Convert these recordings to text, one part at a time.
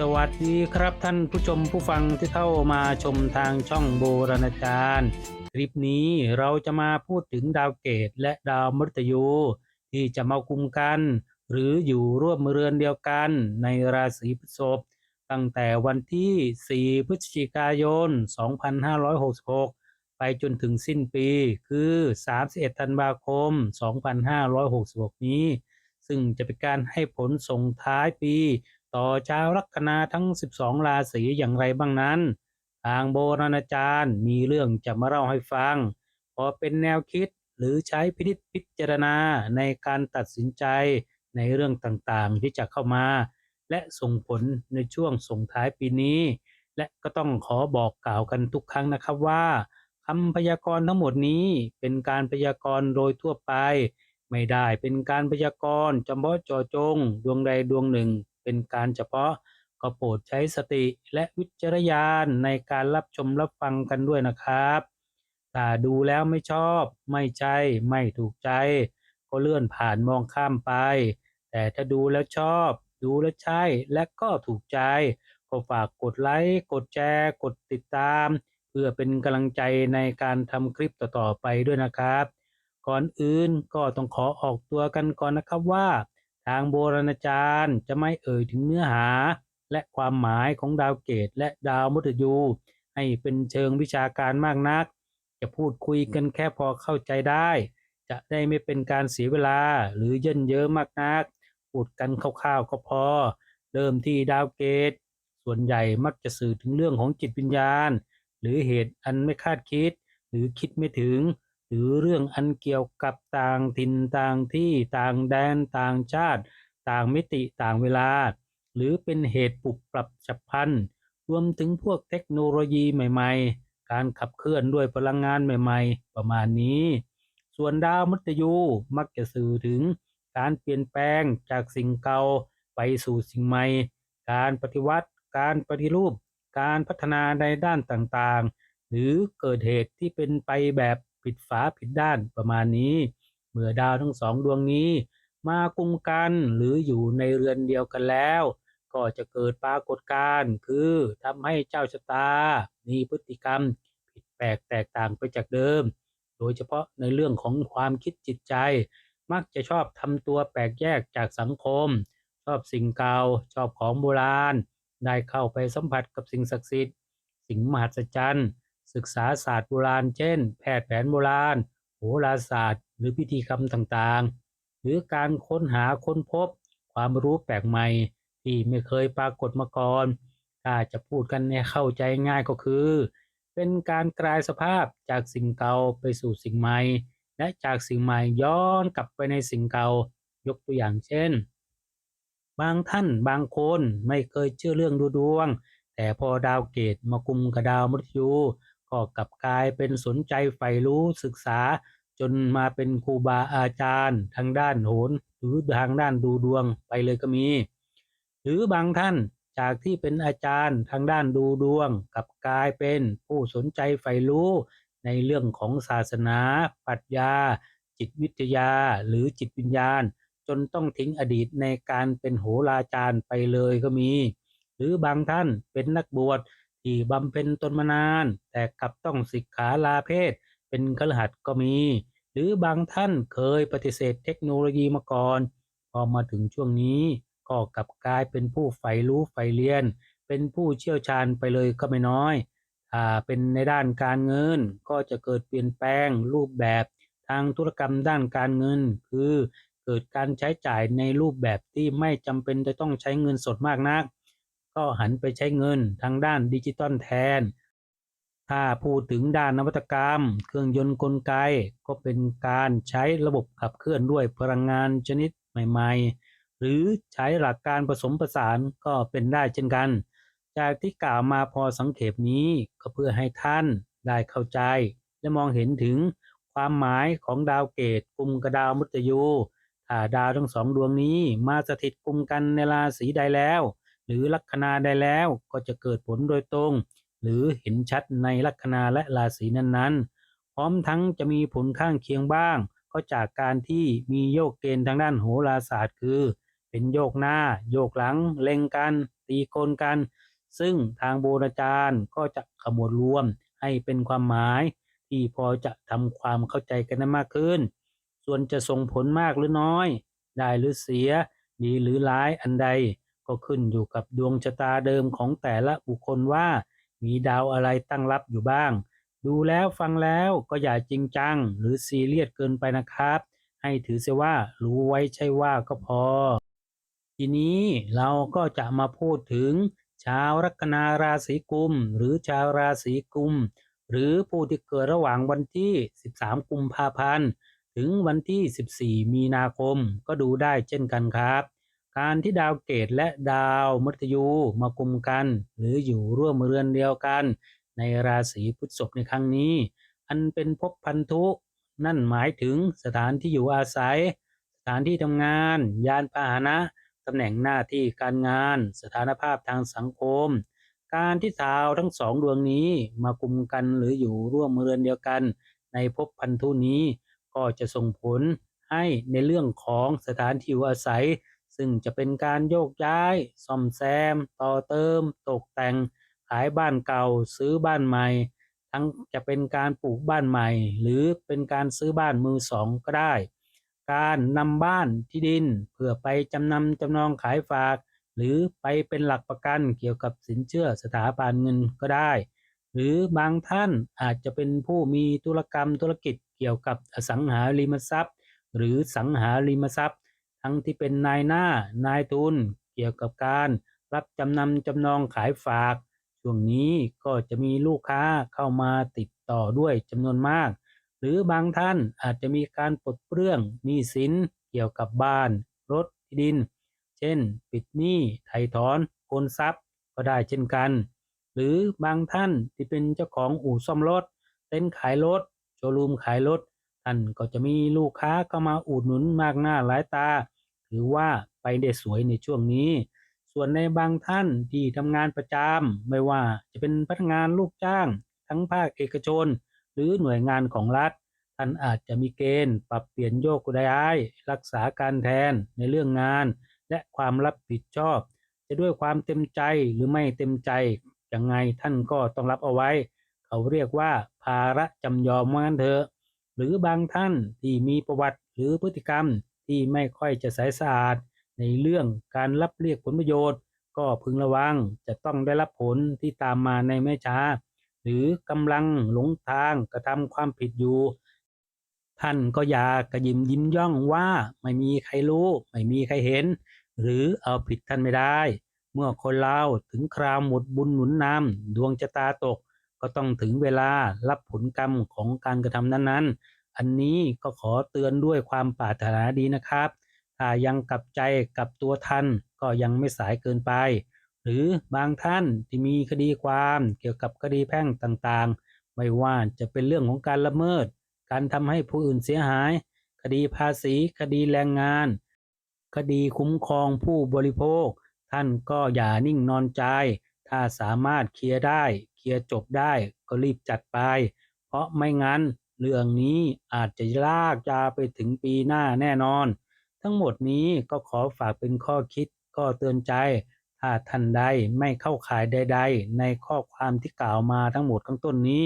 สวัสดีครับท่านผู้ชมผู้ฟังที่เข้ามาชมทางช่องโบราณจารย์ คลิปนี้เราจะมาพูดถึงดาวเกตและดาวมฤตยู ที่จะมากุมกัน หรืออยู่ร่วมเรือนเดียวกันในราศีพฤษภตั้งแต่วันที่ 4 พฤศจิกายน 2566 ไปจนถึงสิ้นปีคือ 31 ธันวาคม 2566 นี้ ซึ่งจะเป็นการให้ผลส่งท้ายปี ต่อชาวลัคนาทั้ง 12 ราศีอย่างไรบ้างนั้น ทางโบราณอาจารย์มีเรื่องจะมาเล่าให้ฟัง พอเป็นแนวคิดหรือใช้พินิจพิจารณาในการตัดสินใจในเรื่องต่างๆที่จะเข้ามา และส่งผลในช่วงส่งท้ายปีนี้ และก็ต้องขอบอกกล่าวกันทุกครั้งนะครับว่าคำพยากรณ์ทั้งหมดนี้เป็นการพยากรณ์โดยทั่วไป ไม่ได้เป็นการพยากรณ์เพาะเจาะจง ดวงใดดวงหนึ่ง เป็นการเฉพาะก็โปรดใช้สติและวิจารณญาณในการรับชมรับฟังกันด้วยนะครับถ้าดูแล้วไม่ชอบ ไม่ใช่ไม่ถูกใจ ก็เลื่อนผ่านมองข้ามไป แต่ถ้าดูแล้วชอบ ดูแล้วใช่และก็ถูกใจ ก็ฝากกดไลค์ กดแชร์ กดติดตาม เพื่อเป็นกำลังใจในการทำคลิปต่อๆไปด้วยนะครับ ก่อนอื่นก็ต้องขอออกตัวกันก่อนนะครับว่า ทางโบราณอาจารย์จะไม่เอ่ยถึงเนื้อหา และความหมายของดาวเกตและดาวมุตยู ให้เป็นเชิงวิชาการมากนัก จะพูดคุยกันแค่พอเข้าใจได้ จะได้ไม่เป็นการเสียเวลาหรือเยินเยอะมากนัก พูดกันคร่าวๆก็พอ เริ่มที่ดาวเกต ส่วนใหญ่มักจะสื่อถึงเรื่องของจิตวิญญาณ หรือเหตุอันไม่คาดคิด หรือคิดไม่ถึง รือเรื่องอันเกี่ยวกับต่างถิ่นต่างที่ต่างแดนต่างชาติ ต่างมิติต่างเวลา หรือเป็นเหตุปรับปรับฉับพลันรวมถึงพวกเทคโนโลยีใหม่ ๆ การขับเคลื่อนด้วยพลังงานใหม่ ๆ ประมาณนี้ ส่วนดาวมฤตยูมักจะสื่อถึงการเปลี่ยนแปลงจากสิ่งเก่าไปสู่สิ่งใหม่ การปฏิวัติ การปฏิรูป การพัฒนาในด้านต่างๆ หรือเกิดเหตุที่เป็นไปแบบ ผิดฝาผิดด้านประมาณนี้ เมื่อดาวทั้งสองดวงนี้ มากุมกันหรืออยู่ในเรือนเดียวกันแล้ว ก็จะเกิดปรากฏการณ์คือทำให้เจ้าชะตา มีพฤติกรรม ผิดแปลกแตกต่างไปจากเดิม โดยเฉพาะในเรื่องของความคิดจิตใจ มักจะชอบทำตัวแปลกแยกจากสังคม ชอบสิ่งเก่าชอบของโบราณได้เข้าไปสัมผัสกับสิ่งศักดิ์สิทธิ์ สิ่งมหัศจรรย์ ศึกษาศาสตร์โบราณ เช่น แพทย์แผนโบราณ โหราศาสตร์ หรือพิธีกรรมต่างๆ หรือการค้นหาค้นพบ ความรู้แปลกใหม่ ที่ไม่เคยปรากฏมาก่อน ถ้าจะพูดกันให้เข้าใจง่ายก็คือ เป็นการกลายสภาพจากสิ่งเก่าไปสู่สิ่งใหม่ และจากสิ่งใหม่ย้อนกลับไปในสิ่งเก่า ยกตัวอย่างเช่น บางท่านบางคนไม่เคยเชื่อเรื่องดูดวงแต่พอดาวเกตมากุมกับดาวมฤตยู ก็กลับกลายเป็นสนใจใฝ่รู้ศึกษาจนมาเป็นครูบาอาจารย์ ทางด้านโหนหรือทางด้านดูดวงไปเลยก็มี หรือบางท่านจากที่เป็นอาจารย์ทางด้านดูดวงกลับกลายเป็นผู้สนใจใฝ่รู้ในเรื่องของศาสนาปรัชญา จิตวิทยาหรือจิตวิญญาณ จนต้องทิ้งอดีตในการเป็นโหราจารย์ไปเลยก็มี หรือบางท่านเป็นนักบวช ที่บำเพ็ญตนมานาน แต่กลับต้องสิกขาลาเพศ เป็นคฤหัสก็มี หรือบางท่านเคยปฏิเสธเทคโนโลยีมาก่อน พอมาถึงช่วงนี้ก็กลับกลายเป็นผู้ใฝ่รู้ใฝ่เรียน เป็นผู้เชี่ยวชาญไปเลยก็ไม่น้อยถ้าเป็นในด้านการเงินก็จะเกิดเปลี่ยนแปลงรูปแบบทางธุรกรรมด้านการเงิน คือเกิดการใช้จ่ายในรูปแบบที่ไม่จำเป็นจะต้องใช้เงินสดมากนัก ก็หันไปใช้เงินทางด้านดิจิตอลแทน ถ้าพูดถึงด้านนวัตกรรม เครื่องยนต์กลไกก็เป็นการใช้ระบบขับเคลื่อนด้วยพลังงานชนิดใหม่ๆ หรือใช้หลักการผสมผสานก็เป็นได้เช่นกัน จากที่กล่าวมาพอสังเขปนี้ก็เพื่อให้ท่านได้เข้าใจ และมองเห็นถึงความหมายของดาวเกตกลุ่มกับดาวมุตยูถ้าดาวทั้งสองดวงนี้มาสถิตกลุ่มกันในราศีใดแล้ว หรือลัคนาใดแล้วก็จะเกิดผลโดยตรง หรือเห็นชัดในลัคนาและราศีนั้นๆ พร้อมทั้งจะมีผลข้างเคียงบ้าง ก็จากการที่มีโยกเกณฑ์ทางด้านโหราศาสตร์คือ เป็นโยกหน้า โยกหลัง เล็งกัน ตีกลกัน ซึ่งทางโบราณจารย์ก็จะขมวดรวมให้เป็นความหมาย ที่พอจะทำความเข้าใจกันได้มากขึ้น ส่วนจะส่งผลมากหรือน้อย ได้หรือเสีย ดีหรือร้ายอันใด ก็ขึ้นอยู่กับดวงชะตาเดิมของแต่ละบุคคลว่า มีดาวอะไรตั้งรับอยู่บ้าง ดูแล้วฟังแล้วก็อย่าจริงจัง หรือซีเรียสเกินไปนะครับ ให้ถือเสียว่ารู้ไว้ใช่ว่าก็พอ ทีนี้เราก็จะมาพูดถึง ชาวลัคนาราศีกุม หรือชาวราศีกุม หรือผู้ที่เกิดระหว่างวันที่ 13 กุมภาพันธ์ถึงวันที่ 14 มีนาคมก็ดูได้เช่นกันครับ การที่ดาวเกตและดาวมฤตยูมากุมกัน หรืออยู่ร่วมเรือนเดียวกัน ในราศีพฤษภในครั้งนี้ อันเป็นภพพันธุ นั่นหมายถึงสถานที่อยู่อาศัย สถานที่ทำงาน ยานพาหนะตำแหน่งหน้าที่การงาน สถานภาพทางสังคม การที่ดาวทั้งสองดวงนี้มากุมกันหรืออยู่ร่วมเรือนเดียวกัน ในภพพันธุนี้ก็จะส่งผลให้ในเรื่องของสถานที่อยู่อาศัย ซึ่งจะเป็นการโยกย้าย ซ่อมแซม ต่อเติม ตกแต่ง ขายบ้านเก่า ซื้อบ้านใหม่ ทั้งจะเป็นการปลูกบ้านใหม่ หรือเป็นการซื้อบ้านมือสองก็ได้ การนำบ้านที่ดิน เพื่อไปจำนำจำนองขายฝาก หรือไปเป็นหลักประกันเกี่ยวกับสินเชื่อสถาบันเงินก็ได้ หรือบางท่านอาจจะเป็นผู้มีธุรกรรมธุรกิจเกี่ยวกับอสังหาริมทรัพย์ หรือสังหาริมทรัพย์ ทั้งที่เป็นนายหน้านายทุน เกี่ยวกับการรับจำนำจำนองขายฝาก ช่วงนี้ก็จะมีลูกค้าเข้ามาติดต่อด้วยจำนวนมาก หรือบางท่านอาจจะมีการปลดเปลื้องหนี้สินเกี่ยวกับบ้าน รถที่ดิน เช่น ปิดหนี้ไถ่ถอนโอนทรัพย์ก็ได้เช่นกัน หรือบางท่านที่เป็นเจ้าของอู่ซ่อมรถ เต็นท์ขายรถโชว์รูมขายรถท่านก็จะมีลูกค้าเข้ามาอุดหนุนมากหน้าหลายตา ถือว่าไปได้สวยในช่วงนี้ ส่วนในบางท่านที่ทำงานประจำไม่ว่าจะเป็นพนักงานลูกจ้าง ทั้งภาคเอกชน หรือหน่วยงานของรัฐ ท่านอาจจะมีเกณฑ์ปรับเปลี่ยนโยกย้าย รักษาการแทนในเรื่องงาน และความรับผิดชอบ จะด้วยความเต็มใจหรือไม่เต็มใจยังไงท่านก็ต้องรับเอาไว้ เขาเรียกว่าภาระจำยอมว่างั้นเถอะหรือบางท่านที่มีประวัติหรือพฤติกรรม ที่ไม่ค่อยจะใสสะอาดในเรื่องการรับเรียกผลประโยชน์ ก็พึงระวังจะต้องได้รับผลที่ตามมาในไม่ช้า หรือกำลังหลงทางกระทำความผิดอยู่ ท่านก็อย่ากระยิมยิ้มย่องว่าไม่มีใครรู้ ไม่มีใครเห็น หรือเอาผิดท่านไม่ได้ เมื่อคนเราถึงคราวหมดบุญหนุนนำดวงชะตาตก ก็ต้องถึงเวลารับผลกรรมของการกระทำนั้นๆ อันนี้ก็ขอเตือนด้วยความปรารถนาดีนะครับ ถ้ายังกลับใจกับตัวทันก็ยังไม่สายเกินไป หรือบางท่านที่มีคดีความเกี่ยวกับคดีแพ่งต่างๆ ไม่ว่าจะเป็นเรื่องของการละเมิด การทำให้ผู้อื่นเสียหาย คดีภาษี คดีแรงงาน คดีคุ้มครองผู้บริโภค ท่านก็อย่านิ่งนอนใจ ถ้าสามารถเคลียร์ได้ เคลียร์จบได้ก็รีบจัดไป เพราะไม่งั้น เรื่องนี้อาจจะลากยาวไปถึงปีหน้าแน่นอน ทั้งหมดนี้ก็ขอฝากเป็นข้อคิดก็เตือนใจ ถ้าท่านใดไม่เข้าข่ายใด ๆ ในข้อความที่กล่าวมาทั้งหมดข้างต้นนี้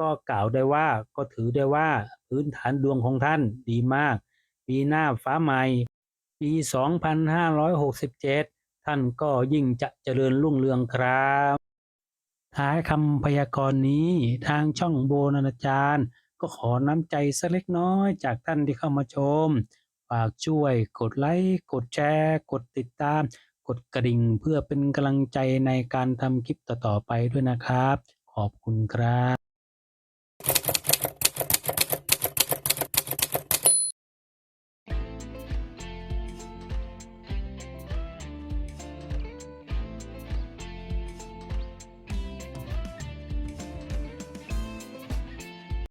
ก็กล่าวได้ว่าก็ถือได้ว่าพื้นฐานดวงของท่านดีมาก ปีหน้าฟ้าใหม่ ปี 2567 ท่านก็ยิ่งจะเจริญรุ่งเรืองครับท้ายคำพยากรณ์นี้ทางช่องโบนานาจารย์ ก็ขอน้ำใจสักเล็กน้อยจากท่านที่เข้ามาชม ฝากช่วยกดไลค์ กดแชร์ กดติดตาม กดกระดิ่งเพื่อเป็นกำลังใจในการทำคลิปต่อๆไปด้วยนะครับ ขอบคุณครับ